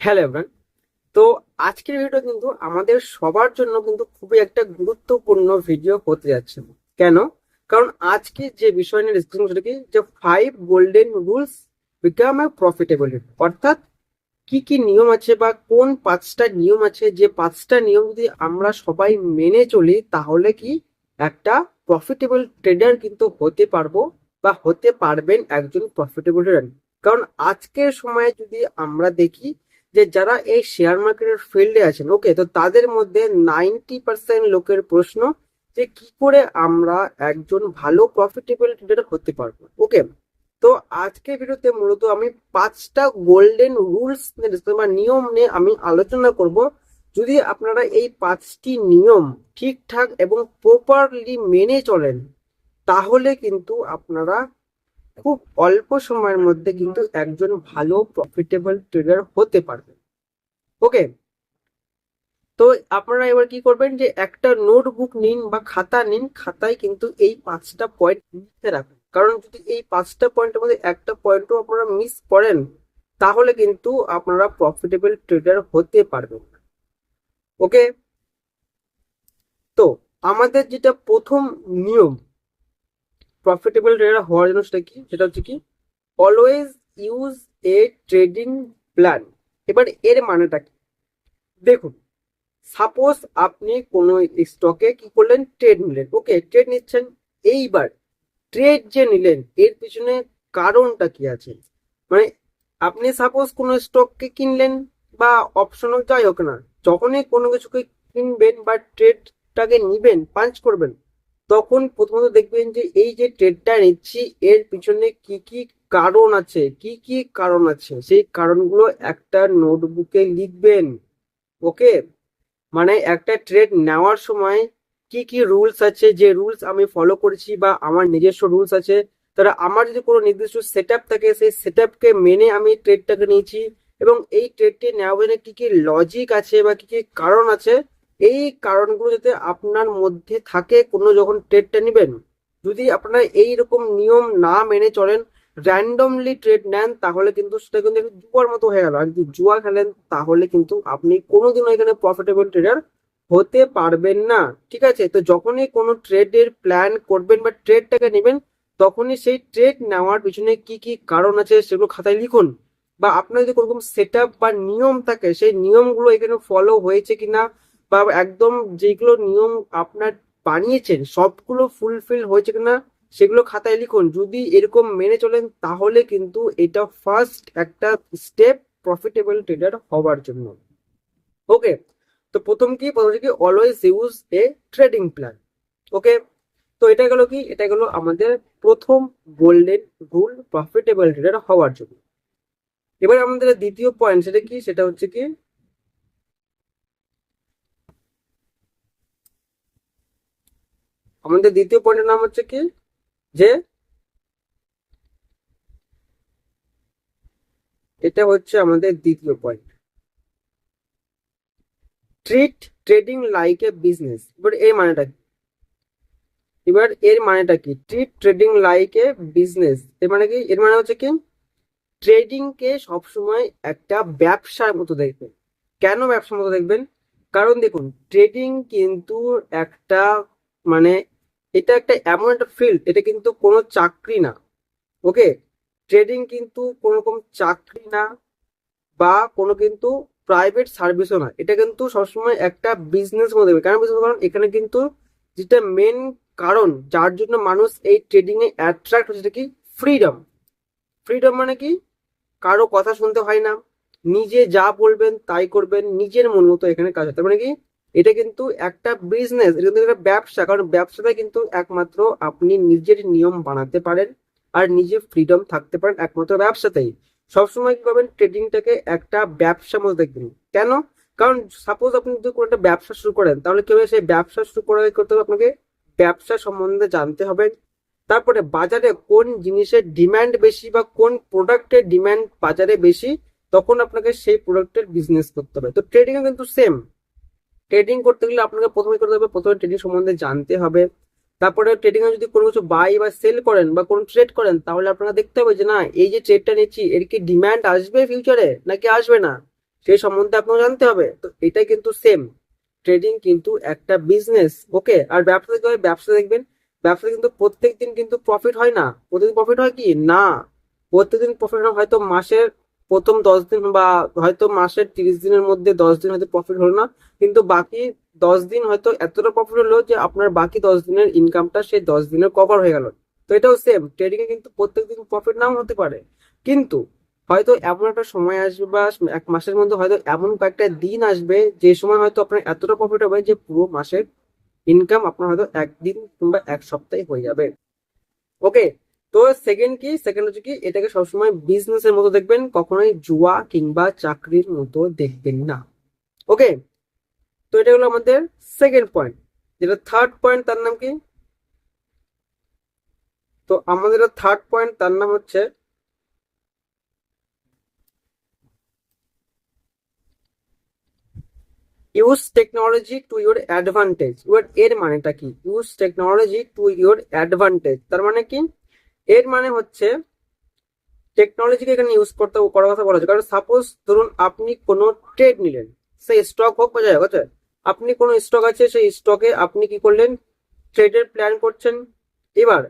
Hello everyone তো আজকের video কিন্তু আমাদের সবার জন্য কিন্তু খুবই একটা গুরুত্বপূর্ণ ভিডিও হতে যাচ্ছে। কেন? কারণ আজকে যে বিষয় নিয়ে ডিসকাশন সেটা কি যে five golden rules become a profitable অর্থাৎ কি কি নিয়ম আছে বা কোন পাঁচটা নিয়ম আছে, যে পাঁচটা নিয়ম যদি আমরা সবাই মেনে চলি, তাহলে কি একটা প্রফিটেবল ট্রেডার কিন্তু হতে পারব বা হতে পারবেন একজন প্রফিটেবল ট্রেডার কারণ আজকের সময়ে যদি আমরা দেখি যে যারা এই শেয়ার মার্কেটের ফিল্ডে আছেন ওকে তো তাদের মধ্যে নাইনটি পার্সেন্ট লোকের প্রশ্ন যে কি করে আমরা একজন ভালো প্রফিটেবল ট্রেডার হতে পারব ওকে তো আজকে ভিডিওতে মূলত আমি পাঁচটা গোল্ডেন রুলস বা নিয়ম নিয়ে আমি আলোচনা করব। যদি আপনারা এই পাঁচটি নিয়ম ঠিকঠাক এবং প্রপারলি মেনে চলেন, তাহলে কিন্তু আপনারা খুব অল্প সময়ের মধ্যে কিন্তু একজন ভালো প্রফিটেবল ট্রেডার হতে পারবেন। ওকে তো আপনারা এবার কি করবেন যে একটা নোটবুক নিন বা খাতা নিন, খাতায় কিন্তু এই পাঁচটা পয়েন্ট লিখে রাখুন। কারণ যদি এই পাঁচটা পয়েন্টের মধ্যে একটা পয়েন্টও আপনারা মিস করেন, তাহলে কিন্তু আপনারা প্রফিটেবল ট্রেডার হতে পারবেন ওকে তো আমাদের যেটা প্রথম নিয়ম প্রফিটেবল ট্রেডার হওয়ার জন্য সেটা কি? সেটা হচ্ছে কি always use a trading plan এবার এর মানেটা কি? দেখুন সাপোজ আপনি কোনো স্টকে কি করলেন? ট্রেড নিলেন। ওকে ট্রেড নিচ্ছেন। এইবার ট্রেড যে নিলেন, এর পিছনে কারণটা কি আছে? মানে আপনি সাপোজ কোনো স্টককে কিনলেন বা অপশন যাই হোক না, যখনই কোনো কিছুকে কিনবেন বা ট্রেডটাকে নিবেন পাঞ্চ করবেন, তখন প্রথমত দেখবেন যে এই যে ট্রেডটা নিচ্ছি, এর পিছনে কি কি কারণ আছে? কি কি কারণ আছে? সেই কারণগুলো একটা নোটবুকে লিখবেন। ওকে? মানে একটা ট্রেড নেওয়ার সময় কি কি রুলস আছে? যে রুলস আমি ফলো করেছি বা আমার নিজস্ব রুলস আছে, তারা আমার যদি কোনো নির্দিষ্ট সেট থাকে, সেই সেট মেনে আমি ট্রেডটাকে নিয়েছি এবং এই ট্রেডটি নেওয়ার জন্য কি কি লজিক আছে বা কি কি কারণ আছে? এই কারণগুলো যাতে আপনার মধ্যে থাকে, কোনো যখন ট্রেডটা নেবেন, যদি আপনারা এই রকম নিয়ম না মেনে চলেন র্যান্ডমলি ট্রেড নেন, তাহলে কিন্তু সেটা কিন্তু একটু জুয়ার মতো হয়ে গেল। আর যদি জুয়া খেলেন, তাহলে কিন্তু আপনি কোনোদিনও এখানে প্রফিটেবল ট্রেডার হতে পারবেন না। ঠিক আছে? তো যখনই কোনো ট্রেডের প্ল্যান করবেন বা ট্রেডটাকে নেবেন, তখনই সেই ট্রেড নেওয়ার পিছনে কি কি কারণ আছে সেগুলো খাতায় লিখুন। বা আপনার যদি কোনো রকম সেট বা নিয়ম থাকে, সেই নিয়মগুলো এখানে ফলো হয়েছে কিনা, বা একদম যেগুলো নিয়ম আপনার বানিয়েছেন, সবগুলো ফুলফিল হয়েছে কিনা সেগুলো খাতায় লিখুন। যদি এরকম মেনে চলেন, তাহলে কিন্তু এটা ফার্স্ট একটা স্টেপ প্রফিটেবল ট্রেডার হওয়ার জন্য। ওকে তো প্রথম কি? প্রথম কি always use a trading plan okay তো এটা গেল কি? এটা গেল আমাদের প্রথম গোল্ডেন রুল প্রফিটেবল ট্রেডার হওয়ার জন্য। এবার আমাদের দ্বিতীয় পয়েন্ট সেটা কি? সেটা হচ্ছে কি, আমাদের দ্বিতীয় পয়েন্টের নাম হচ্ছে কি? যে এটা হচ্ছে আমাদের দ্বিতীয় point treat trading like a business এবার এর মানেটা কি? এবার এর মানেটা কি? Treat trading like a business এর মানে কি? এর মানে হচ্ছে কি? ট্রেডিং কে সবসময় একটা ব্যবসার মতো দেখবেন। কেন ব্যবসার মতো দেখবেন? কারণ দেখুন ট্রেডিং কিন্তু একটা মানে এটা একটা এমন একটা ফিল্ড এটা কিন্তু কোনো চাকরি না ওকে ট্রেডিং কিন্তু কোনো রকম চাকরি না বা কোনো কিন্তু প্রাইভেট সার্ভিসও না, এটা কিন্তু সবসময় একটা বিজনেস মধ্যে কেন বিজনেস কারণ এখানে কিন্তু যেটা মেন কারণ, যার জন্য মানুষ এই ট্রেডিং এ অ্যাট্রাক্ট হচ্ছে কি? ফ্রিডম ফ্রিডম মানে কি? কারও কথা শুনতে হয় না, নিজে যা বলবেন তাই করবেন, নিজের মন মতো এখানে কাজ হয়। মানে কি? এটা কিন্তু একটা বিজনেস এটা কিন্তু একটা ব্যবসা, কারণ ব্যবসাটা কিন্তু একমাত্র আপনি নিজের নিয়ম বানাতে পারেন আর নিজে ফ্রিডম থাকতে পারেন একমাত্র ব্যবসাতেই। সবসময় কি করবেন ট্রেডিংটাকে একটা ব্যবসা মধ্যে দেখবেন। কেন? কারণ সাপোজ আপনি যদি কোনো একটা ব্যবসা শুরু করেন, তাহলে কি হবে? সেই ব্যবসা শুরু করার করতে হবে আপনাকে? ব্যবসা সম্বন্ধে জানতে হবে। তারপরে বাজারে কোন জিনিসের ডিমান্ড বেশি বা কোন প্রোডাক্টের ডিমান্ড বাজারে বেশি, তখন আপনাকে সেই প্রোডাক্টের বিজনেস করতে হবে। তো ট্রেডিংও কিন্তু সেম ট্রেডিং করতে গেলে আপনাকে প্রথমে করতে হবে, প্রথমে ট্রেডিং সম্বন্ধে জানতে হবে। তারপরে ট্রেডিং এ যদি কোনো কিছু বাই বা সেল করেন বা কোনো ট্রেড করেন, তাহলে আপনারা দেখতে হবে যে, না, এই যে ট্রেডটা নিচ্ছি, এর কি ডিমান্ড আসবে ফিউচারে নাকি আসবে না? সেই সম্বন্ধে আপনাকে জানতে হবে। তো এটাই কিন্তু সেম ট্রেডিং কিন্তু একটা বিজনেস ওকে আর ব্যবসা দেখতে হবে, ব্যবসা দেখবেন ব্যবসা কিন্তু প্রত্যেক দিন কিন্তু প্রফিট হয় না। প্রতিদিন প্রফিট হয় কি? না। প্রত্যেকদিন প্রফিট হয় হয়তো মাসের প্রথম দশ দিন বা হয়তো মাসের তিরিশ দিনের মধ্যে দশ দিন হয়তো প্রফিট হলো না, কিন্তু বাকি দশ দিন হয়তো এতটা প্রফিট হলো যে আপনার বাকি দশ দিনের ইনকামটা সেই দশ দিনের কভার হয়ে গেল। তো এটাও সেম ট্রেডিং এ কিন্তু প্রত্যেকদিন প্রফিট নাও হতে পারে। কিন্তু হয়তো এমন একটা সময় আসবে বা এক মাসের মধ্যে হয়তো এমন কয়েকটা দিন আসবে যে সময় হয়তো আপনার এতটা প্রফিট হবে যে পুরো মাসের ইনকাম আপনার হয়তো একদিন কিংবা এক সপ্তাহে হয়ে যাবে। ওকে তো সেকেন্ড কি? সেকেন্ড হচ্ছে কি, এটাকে সবসময় বিজনেসের মতো দেখবেন, কখনোই জুয়া কিংবা চাকরির মতো দেখবেন না। ওকে তো এটা হলো আমাদের সেকেন্ড পয়েন্ট যেটা থার্ড পয়েন্ট তার নাম কি? তো আমাদের থার্ড পয়েন্ট তার নাম হচ্ছে use technology to your advantage এবার এর মানেটা কি? Use technology to your advantage তার মানে কি? এর মানে হচ্ছে টেকনোলজিকে এখানে ইউজ করতে করার কথা বলা হচ্ছে। কারণ সাপোজ ধরুন আপনি কোনো ট্রেড নিলেন, সেই স্টক হোক বা যাই হোক আছে আপনি কোনো স্টক আছে, সেই স্টকে আপনি কি করলেন? ট্রেডের প্ল্যান করছেন। এবার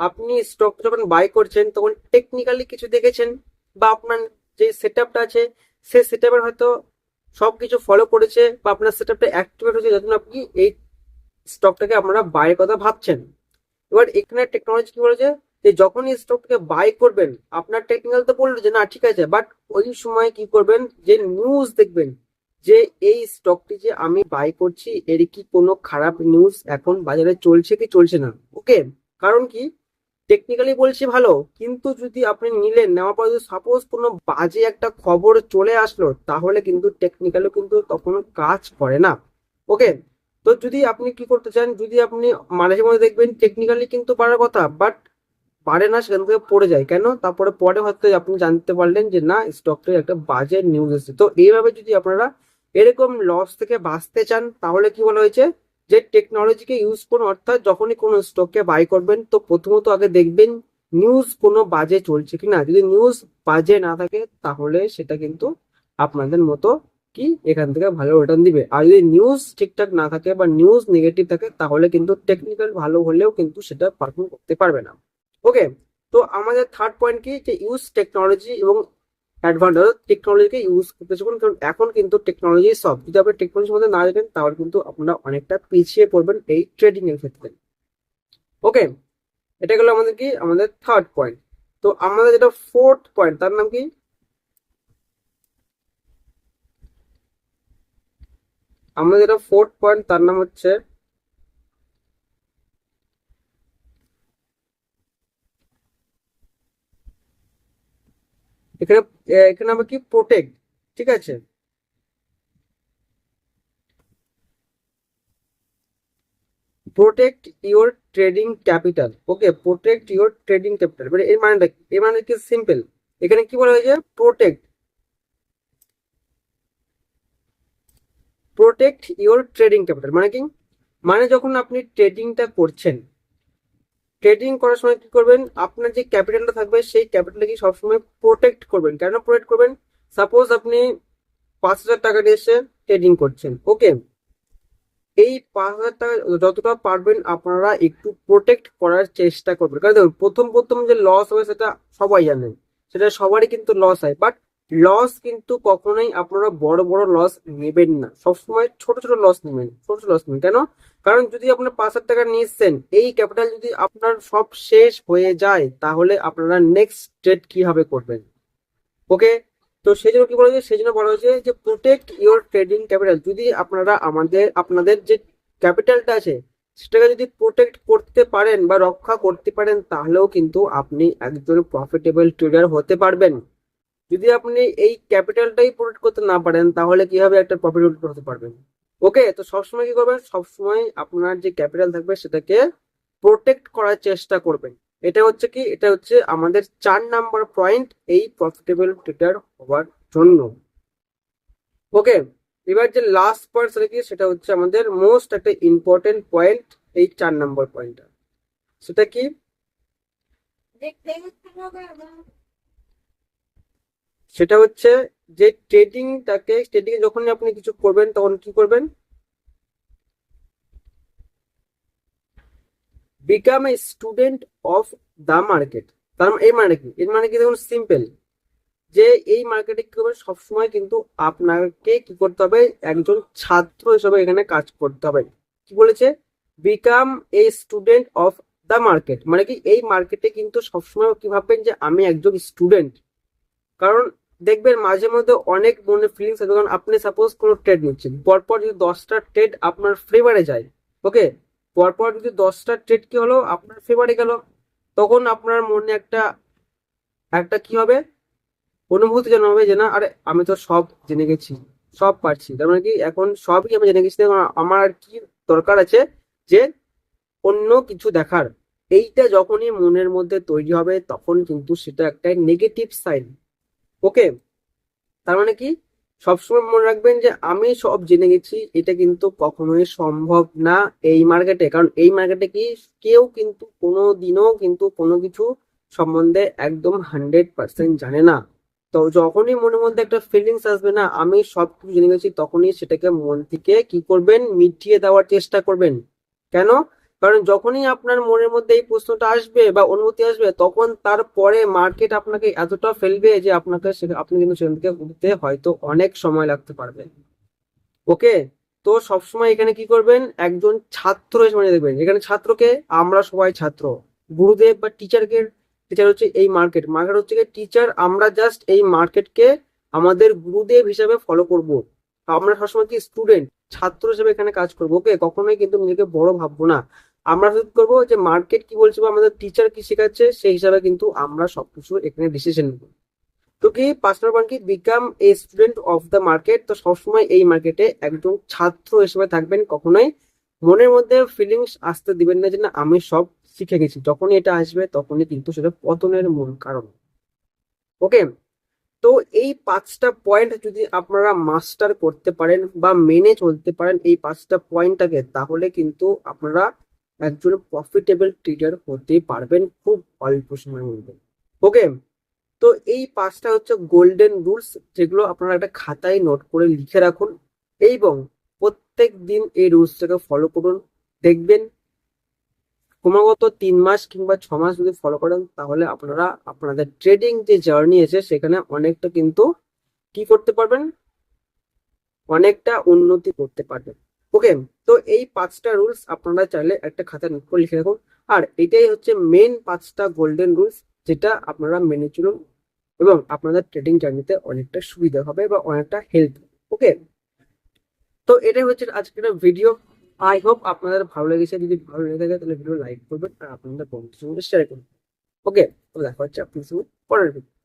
আপনি স্টক যখন বাই করছেন, তখন টেকনিক্যালি কিছু দেখেছেন বা আপনার যে সেট আপটা আছে, সেই সেট আপের হয়তো সব কিছু ফলো করেছে বা আপনার সেট আপটা অ্যাক্টিভেট হয়েছে, যার জন্য আপনি এই স্টকটাকে আপনারা বাইয়ের কথা ভাবছেন। এবার এখানে টেকনোলজি কি বলেছে? যে যখন স্টকটাকে বাই করবেন, আপনার টেকনিক্যাল তো বলল যে, না, ঠিক আছে। বাট ওই সময় কি করবেন? যে নিউজ দেখবেন, যে এই স্টকটি যে আমি বাই করছি, এর কি কোনো খারাপ নিউজ এখন বাজারে চলছে কি চলছে না? ওকে কারণ কি? টেকনিক্যালি বলছি ভালো, কিন্তু যদি আপনি নিলেন, নেওয়ার পর যদি সাপোজ কোনো বাজে একটা খবর চলে আসলো, তাহলে কিন্তু টেকনিক্যালও কিন্তু তখন কাজ করে না। ওকে তো যদি আপনি কি করতে চান, যদি আপনি মাঝে মাঝে দেখবেন টেকনিক্যালি কিন্তু পারার কথা বাট পারে না, সেখান থেকে পড়ে যায়। কেন? তারপরে পরে হয়তো আপনি জানতে পারলেন যে, না স্টকটির একটা বাজে নিউজ এসেছে। তো এইভাবে যদি আপনারা এরকম লস থেকে বাঁচতে চান, তাহলে কি বলা হয়েছে? যে টেকনোলজিকে ইউজ করুন, অর্থাৎ যখনই কোনো স্টককে বাই করবেন, তো প্রথমত আগে দেখবেন নিউজ কোনো বাজে চলছে কিনা যদি নিউজ বাজে না থাকে, তাহলে সেটা কিন্তু আপনাদের মতো কি এখান থেকে ভালো রিটার্ন দিবে। আর যদি নিউজ ঠিকঠাক না থাকে বা নিউজ নেগেটিভ থাকে, তাহলে কিন্তু টেকনিক্যাল ভালো হলেও কিন্তু সেটা পারফর্ম করতে পারবে না। ওকে তো আমাদের থার্ড পয়েন্ট কি? যে ইউজ টেকনোলজি এবং অ্যাডভান্টেজ টেকনোলজিকে ইউজ করতে শিখুন। কারণ এখন কিন্তু টেকনোলজি সব, যদি আপনি টেকনোলজির মধ্যে না জানেন, তাহলে কিন্তু আপনারা অনেকটা পিছিয়ে পড়বেন এই ট্রেডিং এর ক্ষেত্রে। ওকে এটা গেলো আমাদের কি? আমাদের থার্ড পয়েন্ট তো আমাদের যেটা ফোর্থ পয়েন্ট তার নাম কি? আমাদের যেটা ফোর্থ পয়েন্ট তার নাম হচ্ছে এখানে এখানে আমরা কি? প্রোটেক্ট ঠিক আছে? Protect your trading capital okay protect your trading capital মানে এর মানেটা এর মানে কি? সিম্পল এখানে কি বলা হয়েছে? Protect protect your trading capital মানে কি? মানে যখন আপনি ট্রেডিংটা করছেন ট্রেডিং করার সময় কি করবেন? আপনার যে ক্যাপিটালটা থাকবে, সেই ক্যাপিটালকে সবসময় প্রোটেক্ট করবেন। কেন প্রোটেক্ট করবেন? সাপোজ আপনি পাঁচ হাজার টাকা নিয়ে এসে ট্রেডিং করছেন ওকে এই পাঁচ হাজার টাকা যতটা পারবেন আপনারা একটু প্রোটেক্ট করার চেষ্টা করবেন। কারণ দেখুন, প্রথম প্রথম যে লস হবে সেটা সবাই জানেন সেটা সবারই কিন্তু লস হয়। বাট লস কিন্তু কখনোই আপনারা বড় বড় লস নেবেন না। সবসময় ছোট ছোট লস নেবেন, ছোট ছোট লস নেবেন। কেন? কারণ যদি আপনার পাঁচ হাজার টাকা নিয়েছেন, এই ক্যাপিটাল যদি আপনার সব শেষ হয়ে যায়, তাহলে আপনারা নেক্সট ট্রেড কীভাবে করবেন? ওকে তো সেই জন্য কি বলা হয়েছে? সেই জন্য বলা হয়েছে যে প্রোটেক্ট ইওর ট্রেডিং ক্যাপিটাল যদি আপনারা আমাদের, আপনাদের যে ক্যাপিটালটা আছে, সেটাকে যদি প্রোটেক্ট করতে পারেন বা রক্ষা করতে পারেন, তাহলেও কিন্তু আপনি একজন প্রফিটেবল ট্রেডার হতে পারবেন। যদি আপনি এই ক্যাপিটালটাই প্রোটেক্ট করতে না পারেন, তাহলে কীভাবে একটা প্রফিটেবল হতে পারবেন? ওকে তো সবসময় কি করবেন? সবসময় আপনার যে ক্যাপিটাল থাকবে, সেটাকে প্রোটেক্ট করার চেষ্টা করবেন। এটা হচ্ছে কি? এটা হচ্ছে আমাদের চার নাম্বার পয়েন্ট এই প্রফিটেবল ট্রেডার হওয়ার জন্য। ওকে এবার যে লাস্ট পয়েন্ট সেটা কি? সেটা হচ্ছে আমাদের মোস্ট একটা ইম্পর্টেন্ট পয়েন্ট এই চার নাম্বার পয়েন্টটা সেটা কি? সেটা হচ্ছে যে ট্রেডিংটাকে ট্রেডিং যখনই আপনি কিছু করবেন, তখন কি করবেন? Become a student of the market তার মানে- এই মানে কি? এর মানে কি? দেখুন সিম্পল যে এই মার্কেটে কি করবেন? সবসময় কিন্তু আপনাকে কি করতে হবে? একজন ছাত্র হিসেবে এখানে কাজ করতে হবে। কি বলেছে? Become a student of the market মানে কি? এই মার্কেটে কিন্তু সবসময় কি ভাববেন যে আমি একজন স্টুডেন্ট কারণ দেখবেন মাঝে মধ্যে অনেক মনে ফিলিংস আছে, কারণ আপনি সাপোজ কোনো ট্রেড নিচ্ছেন, পরপর যদি দশটা ট্রেড আপনার ফেভারে যায় ওকে পরপর যদি দশটা ট্রেড কি হলো, আপনার ফেভারে গেল, তখন আপনার মনে একটা একটা কি হবে? অনুভূতি যেন হবে যে না, আরে আমি তো সব জেনে গেছি, সব পারছি। তার মানে কি, এখন সবই আমি জেনে গেছি আমার কি দরকার আছে যে অন্য কিছু দেখার। এইটা যখনই মনের মধ্যে তৈরি হবে, তখন কিন্তু সেটা একটা নেগেটিভ সাইন ওকে? তার মানে কি? সবসময় মনে রাখবেন যে আমি সব জেনে গেছি, এটা কিন্তু কখনোই সম্ভব না এই মার্কেটে কারণ এই মার্কেটে কি? কেউ কিন্তু কোনো দিনও কিন্তু কোনো কিছু সম্বন্ধে একদম হান্ড্রেড পার্সেন্ট জানে না। তো যখনই মনের মধ্যে একটা ফিলিংস আসবে না, আমি সব কিছু জেনে গেছি, তখনই সেটাকে মন থেকে কি করবেন? মিটিয়ে দেওয়ার চেষ্টা করবেন। কেন? কারণ যখনই আপনার মনের মধ্যে এই প্রশ্নটা আসবে বা অনুভূতি আসবে, তখন তারপরে মার্কেট আপনাকে এতটা ফেলবে যে আপনাকে আপনি কিন্তু সেখান থেকে উঠতে হয়তো অনেক সময় লাগতে পারবে। ওকে তো সবসময় এখানে কি করবেন? একজন ছাত্র হিসেবে দেখবেন। এখানে ছাত্রকে আমরা সবাই ছাত্র। গুরুদেব বা টিচারকে টিচার হচ্ছে এই মার্কেট মার্কেট হচ্ছে টিচার আমরা জাস্ট এই মার্কেটকে আমাদের গুরুদেব হিসাবে ফলো করব। আমরা সবসময় কি স্টুডেন্ট ছাত্র হিসেবে এখানে কাজ করব। ওকে কখনোই কিন্তু নিজেকে বড় ভাববো না। আমরা করব যে মার্কেট কি বলছে বা আমাদের টিচার কি শেখাচ্ছে, সেই হিসাবে কিন্তু আমরা সবকিছু এখানে ডিসিশন নেব। তো কি পাঁচ নম্বর কি become a student of the market তো সবসময় এই মার্কেটে একজন ছাত্র হিসেবে থাকবেন, কখনোই মনের মধ্যে ফিলিংস আসতে দিবেন না যে না, আমি সব শিখে গেছি। যখনই এটা আসবে, তখনই কিন্তু সেটা পতনের মূল কারণ। ওকে তো এই পাঁচটা পয়েন্ট যদি আপনারা মাস্টার করতে পারেন বা মেনে চলতে পারেন এই পাঁচটা পয়েন্টটাকে তাহলে কিন্তু আপনারা একজন প্রফিটেবল ট্রেডার হতে পারবেন খুব অল্প সময়ের মধ্যে। ওকে তো এই পাঁচটা হচ্ছে গোল্ডেন রুলস যেগুলো আপনারা একটা খাতায় নোট করে লিখে রাখুন এবং প্রত্যেক দিন এই রুলসটাকে ফলো করুন। দেখবেন ক্রমাগত তিন মাস কিংবা ছ মাস যদি ফলো করেন, তাহলে আপনারা আপনাদের ট্রেডিং যে জার্নি আছে, সেখানে অনেকটা কিন্তু কি করতে পারবেন? অনেকটা উন্নতি করতে পারবেন। ওকে তো এই পাঁচটা রুলস আপনারা চাইলে একটা খাতায় নোট করে লিখে রাখুন। আর এটাই হচ্ছে মেন পাঁচটা গোল্ডেন রুলস যেটা আপনারা মেনে চলুন এবং আপনাদের ট্রেডিং জার্নিতে অনেকটা সুবিধা হবে বা অনেকটা হেল্প ওকে তো এটাই হচ্ছে আজকের ভিডিও আই হোপ আপনাদের ভালো লেগেছে। যদি ভালো লেগে থাকে তাহলে ভিডিও লাইক করবেন আর আপনাদের বন্ধুদের সঙ্গে শেয়ার করবেন। ওকে তো দেখা হচ্ছে আপনাদের সঙ্গে পরের ভিডিও